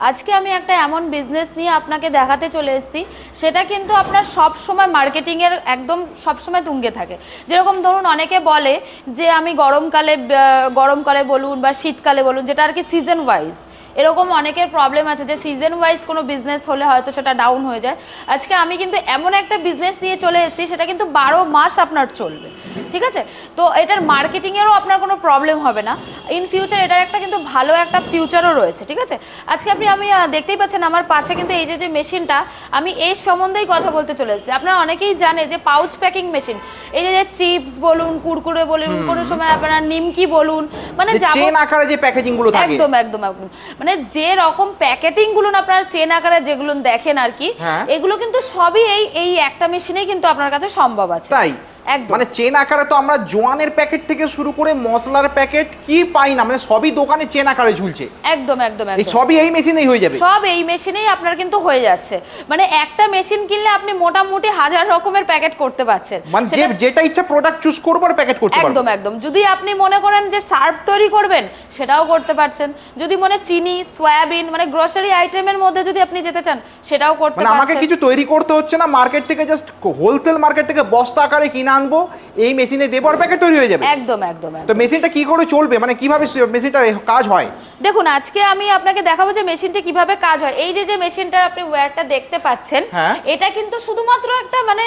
আজকে আমি একটা এমন বিজনেস নিয়ে আপনাকে দেখাতে চলে এসেছি। সেটা কিন্তু আপনার সব সময় মার্কেটিংয়ের একদম সব সময় তুঙ্গে থাকে। যেরকম ধরুন অনেকে বলে যে আমি গরমকালে গরমকালে বলুন বা শীতকালে বলুন, যেটা আর কি সিজন ওয়াইজ এরকম অনেকের প্রবলেম আছে যে সিজন ওয়াইজ কোনো বিজনেস হলে হয়তো সেটা ডাউন হয়ে যায়। আজকে আমি কিন্তু এমন একটা বিজনেস নিয়ে চলে এসেছি সেটা কিন্তু বারো মাস আপনার চলবে ঠিক আছে? তো এটার মার্কেটিংয়েরও আপনার কোনো প্রবলেম হবে না। ইন ফিউচার এটার একটা কিন্তু ভালো একটা ফিউচারও রয়েছে ঠিক আছে? আজকে আপনি আমি দেখতেই পাচ্ছেন আমার পাশে কিন্তু এই যে যে মেশিনটা আমি এর সম্বন্ধেই কথা বলতে চলে এসেছি। আপনারা অনেকেই জানে যে পাউচ প্যাকিং মেশিন এই যে চিপস বলুন কুরকুরে বলুন কোনো সময় আপনার নিমকি বলুন মানে আকারে যে প্যাকেজিংগুলো থাকে। একদম একদম একদম। মানে যে রকম প্যাকেটিংগুলো আপনারা চেন আকারে যেগুলো দেখেন আর কি হ্যাঁ। এগুলো কিন্তু সবই এই এই একটা মেশিনেই কিন্তু আপনার কাছে সম্ভব আছে তাই মানে চেন আকারে তো আমরা জোয়ানের প্যাকেট থেকে শুরু করে মশলার প্যাকেট কি পাই না মানে সবই দোকানে চেন আকারে ঝুলছে। একদম একদম এই একদম। সবই এই মেশিনেই হয়ে যাবে। সব এই মেশিনেই আপনার কিন্তু হয়ে যাচ্ছে। মানে একটা মেশিন কিনলে আপনি মোটামুটি হাজার রকমের প্যাকেট করতে পারছেন। মানে যে যেটা ইচ্ছা প্রোডাক্ট চুজ করব আর প্যাকেট করতে পারব। একদম একদম। যদি আপনি মনে করেন যে সার্ফ তৈরি করবেন সেটাও করতে পারছেন। যদি মনে চিনি সয়াবিন মানে গ্রোসারি আইটেমের মধ্যে যদি আপনি যেতে চান সেটাও করতে মানে আমাকে কিছু তৈরি করতে হচ্ছে না মার্কেট থেকে জাস্ট হোলসেল মার্কেট থেকে বস্তা আকারে কিনে আনব। এই মেশিনে দেবো আর প্যাকেট তৈরি হয়ে যাবে। একদম একদম তো মেশিনটা কি করে চলবে? মানে কীভাবে মেশিনটা কাজ হয়? দেখুন আজকে আমি আপনাকে দেখাবো যে মেশিনটা কীভাবে কাজ হয়। এই যে যে মেশিনটার আপনি ওয়্যারটা দেখতে পাচ্ছেন হ্যাঁ। এটা কিন্তু শুধুমাত্র একটা মানে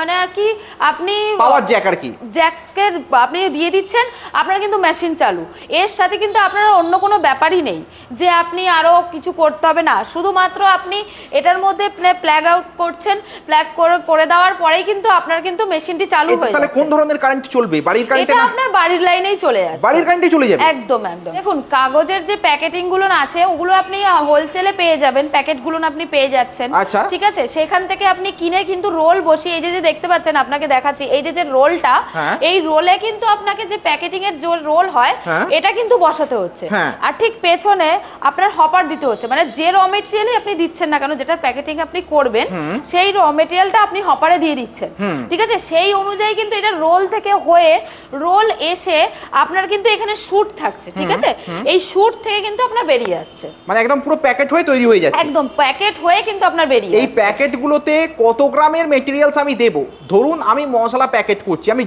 মানে আর কি আপনি পাওয়ার জ্যাক আর কি। জ্যাকের আপনি দিয়ে দিচ্ছেন আপনার কিন্তু মেশিন চালু। এর সাথে কিন্তু আপনার অন্য কোনো ব্যাপারই নেই যে আপনি আরও কিছু করতে হবে না। শুধুমাত্র আপনি এটার মধ্যে প্ল্যাগ আউট করছেন প্ল্যাগ করে করে দেওয়ার পরেই কিন্তু আপনার কিন্তু মেশিনটি চালু হয়ে তাহলে কোন ধরনের কারেন্ট চলবে বাড়ির কারেন্টে এটা আপনার বাড়ির লাইনেই চলে যাচ্ছে। বাড়ির কারেন্টে চলে যাবে? একদম একদম। দেখুন কাগজের যে প্যাকেটিংগুলো আছে ওগুলো আপনি হোলসেলে পেয়ে যাবেন প্যাকেটগুলো আপনি পেয়ে যাচ্ছেন। আচ্ছা। ঠিক আছে? সেখান থেকে আপনি কিনে কিন্তু রোল বসিয়ে এই যে যে দেখতে পাচ্ছেন আপনাকে দেখাচ্ছি এই যে যে রোলটা হ্যাঁ। এই রোলে কিন্তু আপনাকে যে প্যাকেটিং এর যে রোল হয় হ্যাঁ। এটা কিন্তু বসাতে হচ্ছে। হ্যাঁ। আর ঠিক পেছনে আপনার হপার দিতে হচ্ছে। মানে যে র মেটেরিয়ালই আপনি দিচ্ছেন না কেন যেটা প্যাকেটিং আপনি করবেন সেই র মেটেরিয়ালটা আপনি হপারে দিয়ে দিচ্ছেন। ঠিক আছে? সেই অনুযায়ী কিন্তু এটা রোল থেকে হয়ে রোল এসে আপনার কিন্তু এখানে শুট থাকছে ঠিক আছে? এই শুট থেকে কিন্তু আপনার বেরিয়ে আসছে। মানে একদম পুরো প্যাকেট হয়ে তৈরি হয়ে যাচ্ছে। একদম প্যাকেট হয়ে কিন্তু আপনার বেরিয়ে এই প্যাকেটগুলোতে কত গ্রামের মেটেরিয়ালস আমি দেব? ধরুন আমি মশলা প্যাকেট করছি আমি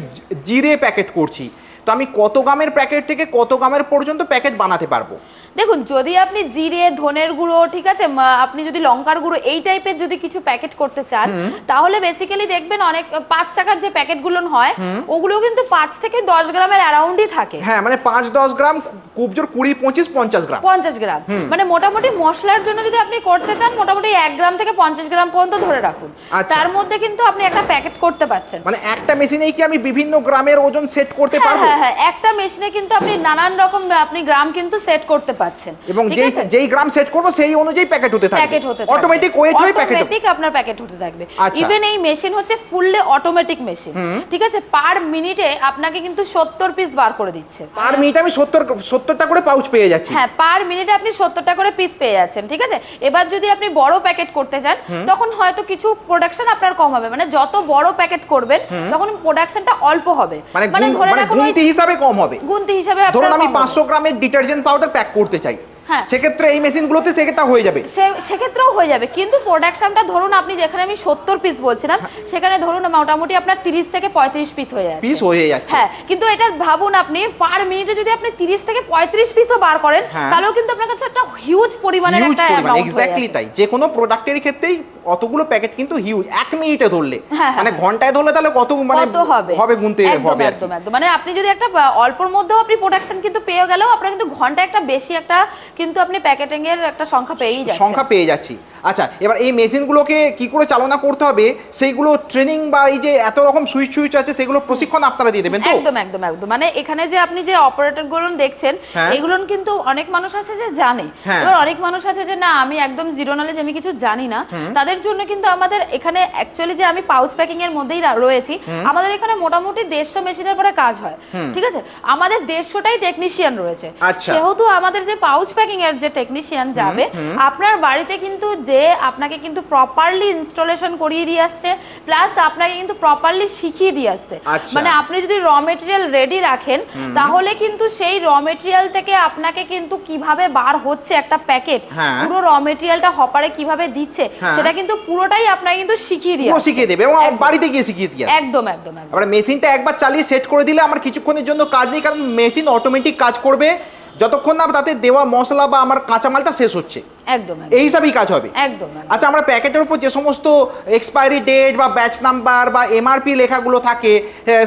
জিরে প্যাকেট করছি। তো আমি কত গ্রামের প্যাকেট থেকে কত গ্রামের পর্যন্ত প্যাকেট বানাতে পারব? দেখুন যদি আপনি জিরে ধনের গুঁড়ো ঠিক আছে আপনি যদি লঙ্কার গুঁড়ো এই টাইপের যদি কিছু প্যাকেট করতে চান তাহলে বেসিক্যালি দেখবেন অনেক পাঁচ টাকার যে প্যাকেটগুলো হয় ওগুলো কিন্তু পাঁচ থেকে দশ গ্রামের অ্যারাউন্ডই থাকে। হ্যাঁ মানে পাঁচ দশ গ্রাম খুব জোর কুড়ি পঁচিশ পঞ্চাশ গ্রাম। পঞ্চাশ গ্রাম। মানে মোটামুটি মশলার জন্য যদি আপনি করতে চান মোটামুটি এক গ্রাম থেকে পঞ্চাশ গ্রাম পর্যন্ত ধরে রাখুন। আচ্ছা। তার মধ্যে কিন্তু আপনি একটা প্যাকেট করতে পারছেন। মানে একটা মেশিনেই কি আমি বিভিন্ন গ্রামের ওজন সেট করতে হ্যাঁ পারব? হ্যাঁ হ্যাঁ একটা মেশিনে কিন্তু আপনি নানান রকম আপনি গ্রাম কিন্তু সেট করতে পারছেন এবং যেই যেই গ্রাম সেট করব সেই অনুযায়ী প্যাকেট হতে থাকবে। প্যাকেট হতে অটোমেটিক ওয়েট হয়ে প্যাকেট অটোমেটিক আপনার প্যাকেট হতে থাকবে। আচ্ছা। ইভেন এই মেশিন হচ্ছে ফুললি অটোমেটিক মেশিন ঠিক আছে? পার মিনিটে আপনাকে কিন্তু সত্তর পিস বার করে দিচ্ছে। পার মিনিট আমি সত্তর সত্তরটা করে পাউচ পেয়ে যাচ্ছি। হ্যাঁ পার মিনিটে আপনি সত্তরটা করে পিস পেয়ে যাচ্ছেন ঠিক আছে? এবার যদি আপনি বড় প্যাকেট করতে চান তখন হয়তো কিছু প্রোডাকশন আপনার কম হবে। মানে যত বড় প্যাকেট করবেন তখন প্রোডাকশনটা অল্প হবে। মানে ধরে মানে রাখুন হিসাবে কম হবে গুনতি হিসাবে ধরুন আমি। পাঁচশো গ্রামের ডিটারজেন্ট পাউডার প্যাক করতে চাই। সেক্ষেত্রে এই মেশিনগুলোতে সেটা হয়ে যাবে। সে- সেক্ষেত্রেও হয়ে যাবে। কিন্তু প্রোডাকশনটা ধরুন আপনি যেখানে আমি সত্তর পিস বলছিলাম সেখানে ধরুন মোটামুটি আপনার তিরিশ থেকে পঁয়ত্রিশ পিস হয়ে যাচ্ছে। পিস হয়ে যাচ্ছে। হ্যাঁ কিন্তু এটা ভাবুন আপনি পার মিনিটে যদি আপনি তিরিশ থেকে পঁয়ত্রিশ পিসও বার করেন হ্যাঁ। তাহলেও কিন্তু আপনার কাছে একটা হিউজ পরিমাণের একটা এক্স্যাক্টলি। তাই। যে কোনো প্রোডাক্টের ক্ষেত্রেই অতগুলো প্যাকেট কিন্তু হিউজ এক মিনিটে ধরলে। হ্যাঁ, হ্যাঁ, মানে হ্যাঁ। ঘন্টায় ধরলে তাহলে কত মানে হবে? হবে গুনতে হবে একদম একদম মানে আপনি যদি একটা অল্পর মধ্যেও আপনি প্রোডাকশন কিন্তু পেয়ে গেলেও আপনার কিন্তু ঘণ্টা একটা বেশি একটা কিন্তু আপনি প্যাকেটিং এর একটা সংখ্যা পেয়েই যাচ্ছেন। সংখ্যা পেয়ে যাচ্ছি। আচ্ছা এবার এই মেশিনগুলোকে কি করে চালনা করতে হবে? সেইগুলো ট্রেনিং বা এই যে এত রকম সুইচ সুইচ আছে সেগুলো প্রশিক্ষণ আপনারা দিয়ে দেবেন তো? একদম একদম একদম। মানে এখানে যে আপনি যে অপারেটরগুলো দেখছেন হ্যাঁ। এগুলো কিন্তু অনেক মানুষ আছে যে জানে। হ্যাঁ। এবার অনেক মানুষ আছে যে না আমি একদম জিরো নলেজ আমি কিছু জানি না। তাদের জন্য কিন্তু আমাদের এখানে অ্যাকচুয়ালি যে আমি পাউচ প্যাকিং এর মধ্যেই রয়েছি আমাদের এখানে মোটামুটি দেড়শো মেশিনের পরে কাজ হয়। ঠিক আছে? আমাদের দেড়শোটাই টেকনিশিয়ান রয়েছে। আচ্ছা। সেহেতু আমাদের যে পাউচ প্যাকিং এর যে টেকনিশিয়ান যাবে আপনার বাড়িতে কিন্তু যে যে আপনাকে কিন্তু প্রপারলি ইনস্টলেশন করিয়ে দিয়ে আসছে প্লাস আপনাকে কিন্তু প্রপারলি শিখিয়ে দিয়ে আসছে। আচ্ছা। মানে আপনি যদি র মেটেরিয়াল রেডি রাখেন তাহলে কিন্তু সেই র মেটেরিয়াল থেকে আপনাকে কিন্তু কীভাবে বার হচ্ছে একটা প্যাকেট। পুরো র মেটেরিয়ালটা হপারে কীভাবে দিচ্ছে হ্যাঁ। সেটা কিন্তু পুরোটাই আপনাকে কিন্তু শিখিয়ে দিয়ে শিখিয়ে দেবে এবং বাড়িতে গিয়ে শিখিয়ে দিয়ে একদম একদম একদম। মেশিনটা একবার চালিয়ে সেট করে দিলে আমার কিছুক্ষণের জন্য কাজ নেই কারণ মেশিন অটোমেটিক কাজ করবে। যতক্ষণ না তাতে দেওয়া মশলা বা আমার কাঁচামালটা শেষ হচ্ছে। একদম এই হিসাবেই কাজ হবে। একদম। আচ্ছা আমরা প্যাকেটের উপর যে সমস্ত এক্সপায়ারি ডেট বা ব্যাচ নাম্বার বা এমআরপি লেখাগুলো থাকে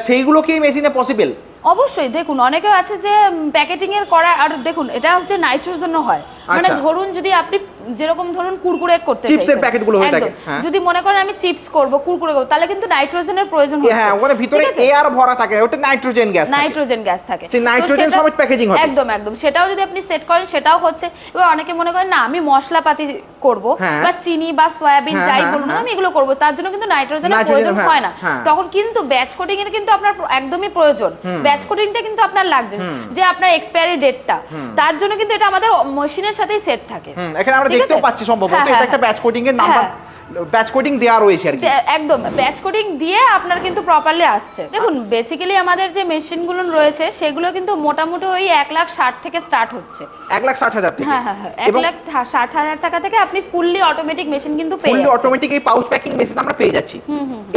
সেইগুলো কি মেশিনে পসিবল অবশ্যই দেখুন অনেকে আছে যে প্যাকেটিং এর করা আর দেখুন এটা হচ্ছে নাইট্রোজেনও হয়। মানে আচ্ছা। ধরুন যদি আপনি যেরকম ধরুন কুরকুরে করতে চিপসের প্যাকেটগুলো হয়ে থাকে, হ্যাঁ। যদি মনে করেন আমি চিপস করব কুরকুরে করব তাহলে কিন্তু নাইট্রোজেনের প্রয়োজন হচ্ছে। হ্যাঁ ওখানে ভিতরে এয়ার ভরা থাকে ওটা নাইট্রোজেন গ্যাস নাইট্রোজেন গ্যাস থাকে। সেই নাইট্রোজেন সমেত packaging হবে। একদম একদম। সেটাও যদি আপনি সেট করেন সেটাও হচ্ছে। এবার অনেকে মনে করেন না আমি মশলাপাতি করব হ্যাঁ। বা চিনি বা সয়াবিন হ্যাঁ, যাই বলুন। আমি এগুলো করব। তার জন্য কিন্তু নাইট্রোজেনের নাইট্রোজেন, প্রয়োজন হ্যাঁ, না। তখন কিন্তু ব্যাচ কোডিং এর কিন্তু আপনার একদমই প্রয়োজন। ব্যাচ কোডিংটা কিন্তু আপনার লাগছে যে আপনার এক্সপায়ারি ডেটটা তার জন্য কিন্তু এটা আমাদের মেশিনের সাথেই সেট থাকে। এখানে আমরা দেখতেও? পাচ্ছি সম্ভবত হ্যাঁ, এটা হ্যাঁ, একটা ব্যাচ কোডিং এর নাম্বার। ব্যাচ কোডিং দেওয়া রয়েছে আর কি। একদম ব্যাচ কোডিং দিয়ে আপনার কিন্তু প্রপারলি আসছে। দেখুন বেসিক্যালি আমাদের যে মেশিনগুলো রয়েছে সেগুলো কিন্তু মোটামুটি ওই এক লাখ ষাট থেকে স্টার্ট হচ্ছে। এক লাখ ষাট হাজার থেকে। হ্যাঁ হ্যাঁ হ্যাঁ এক লাখ ষাট হাজার টাকা থেকে আপনি ফুললি অটোমেটিক মেশিন কিন্তু পেয়ে ফুললি অটোমেটিক এই পাউচ প্যাকিং মেশিন আমরা পেয়ে যাচ্ছি।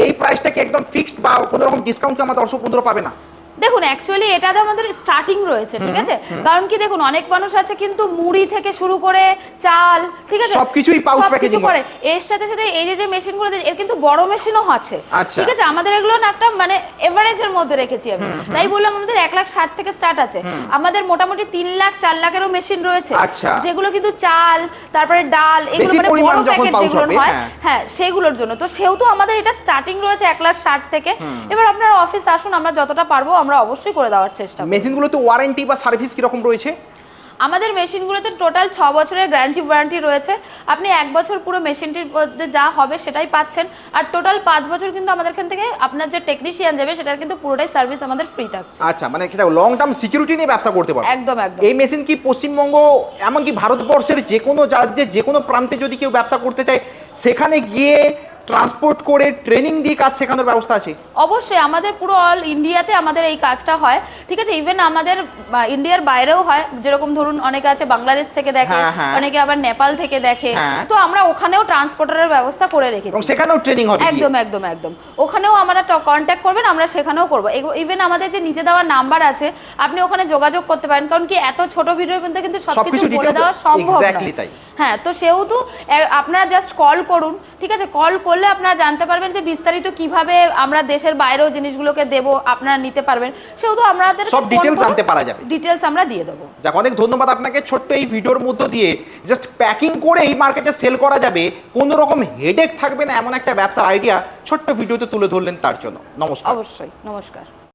এই প্রাইসটা কি একদম ফিক্সড বা কোনো রকম ডিসকাউন্ট কি আমার দর্শক বন্ধুরা পাবে না। দেখুন অ্যাকচুয়ালি এটাতে আমাদের স্টার্টিং রয়েছে ঠিক আছে? কারণ কি দেখুন অনেক মানুষ আছে কিন্তু মুড়ি থেকে শুরু করে চাল ঠিক আছে? সবকিছুই সবকিছু packaging করে। এর সাথে সাথে এই যে যে মেশিনগুলো এর কিন্তু বড় মেশিনও আছে আচ্ছা। ঠিক আছে? আমাদের এগুলো না একটা মানে এভারেজের মধ্যে রেখেছি আমি। তাই বললাম আমাদের এক লাখ ষাট থেকে স্টার্ট আছে। আমাদের মোটামুটি তিন লাখ চার লাখেরও মেশিন রয়েছে। আচ্ছা। যেগুলো কিন্তু চাল তারপরে ডাল এগুলো মানে বড় প্যাকেট যেগুলো হয় হ্যাঁ। হ্যাঁ সেগুলোর জন্য। তো সেহেতু আমাদের এটা স্টার্টিং রয়েছে এক লাখ ষাট থেকে। এবার আপনার অফিস আসুন আমরা যতটা পারব আমরা অবশ্যই করে দেওয়ার চেষ্টা করব মেশিনগুলোতে ওয়ারেন্টি বা সার্ভিস কীরকম রয়েছে? আমাদের মেশিনগুলোতে টোটাল ছ বছরের গ্যারান্টি ওয়ারেন্টি রয়েছে। আপনি এক বছর পুরো মেশিনটির মধ্যে যা হবে সেটাই পাচ্ছেন। আর টোটাল পাঁচ বছর কিন্তু আমাদের এখান থেকে আপনার যে টেকনিশিয়ান যাবে সেটার কিন্তু পুরোটাই সার্ভিস আমাদের ফ্রি থাকছে। আচ্ছা মানে লং টার্ম সিকিউরিটি নিয়ে ব্যবসা করতে পারবে একদম একদম। এই মেশিন কি পশ্চিমবঙ্গ এমনকি ভারতবর্ষের যে কোনো রাজ্যে যে কোনো প্রান্তে যদি কেউ ব্যবসা করতে চায় সেখানে গিয়ে ট্রান্সপোর্ট করে ট্রেনিং দিয়ে কাজ শেখানোর ব্যবস্থা আছে? অবশ্যই আমাদের পুরো অল ইন্ডিয়াতে আমাদের এই কাজটা হয়। ঠিক আছে ইভেন আমাদের ইন্ডিয়ার বাইরেও হয়। যেরকম ধরুন অনেকে আছে বাংলাদেশ থেকে দেখে হ্যাঁ, হ্যাঁ। অনেকে আবার নেপাল থেকে দেখে। হ্যাঁ। তো আমরা ওখানেও ট্রান্সপোর্টারের ব্যবস্থা করে রেখেছি। সেখানেও ট্রেনিং হবে একদম একদম একদম। ওখানেও আমরা কন্ট্যাক্ট করবেন আমরা সেখানেও করব। ইভেন আমাদের যে নিচে দেওয়ার নাম্বার আছে আপনি ওখানে যোগাযোগ করতে পারেন। কারণ কি এত ছোট ভিডিওর মধ্যে কিন্তু সবকিছু বলে দেওয়া সম্ভব হ্যাঁ তো সেহেতু আপনারা জাস্ট কল করুন। ঠিক আছে কল করলে আপনারা জানতে পারবেন যে বিস্তারিত কীভাবে আমরা দেশের বাইরেও জিনিসগুলোকে দেব আপনারা নিতে পারবেন। সেহেতু আমাদের সব ডিটেলস জানতে পারা যাবে। ডিটেলস আমরা দিয়ে দেবো। যাক অনেক ধন্যবাদ আপনাকে। ছোট্ট এই ভিডিওর মধ্য দিয়ে জাস্ট প্যাকিং করে এই মার্কেটে সেল করা যাবে। কোনো রকম হেডেক থাকবে না এমন একটা ব্যবসার আইডিয়া ছোট্ট ভিডিওতে তুলে ধরলেন তার জন্য। নমস্কার। অবশ্যই নমস্কার।